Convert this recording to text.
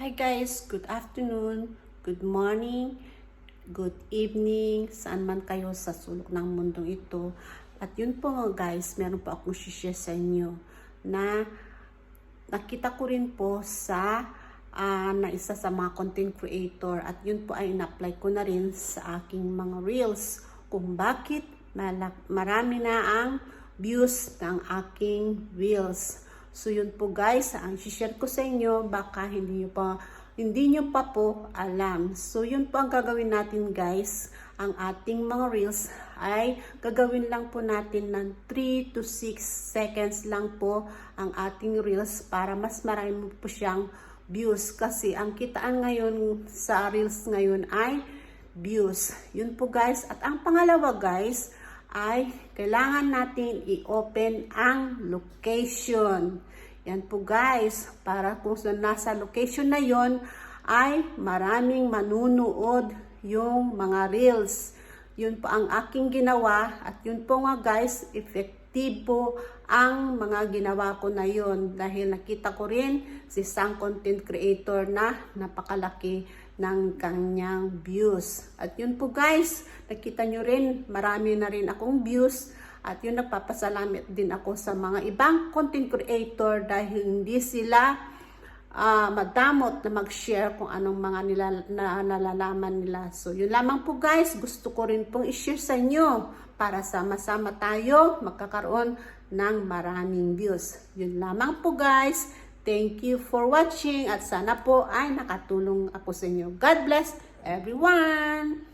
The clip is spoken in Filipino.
Hi guys, good afternoon, good morning, good evening, saan man kayo sa sulok ng mundong ito. At yun po guys, meron po akong share sa inyo na nakita ko rin po sa ah, na isa sa mga content creator at yun po ay in-apply ko na rin sa aking mga reels kung bakit marami na ang views ng aking reels. So yun po guys, ang share ko sa inyo, baka hindi nyo pa hindi nyo pa po alam. So yun po ang gagawin natin guys. Ang ating mga reels ay gagawin lang po natin ng 3 to 6 seconds lang po ang ating reels para mas marami po siyang views. Kasi ang kitaan ngayon sa reels ngayon ay views. Yun po guys. At ang pangalawa guys, ay kailangan natin i-open ang location. Yan po guys, para kung sa nasa location na yon ay maraming manunood yung mga reels. Yun po ang aking ginawa at yun po nga guys, po ang mga ginawa ko na yon dahil nakita ko rin si isang content creator na napakalaki ng kanyang views. At yun po guys, nakita nyo rin, marami na rin akong views. At yun, nagpapasalamat din ako sa mga ibang content creator dahil hindi sila ah, madamot na mag-share kung anong mga nila, na, nalalaman nila. So, yun lamang po guys, gusto ko rin pong i-share sa inyo para sama-sama tayo magkakaroon ng maraming views. Yun lamang po guys. Thank you for watching at sana po ay nakatulong ako sa inyo. God bless everyone!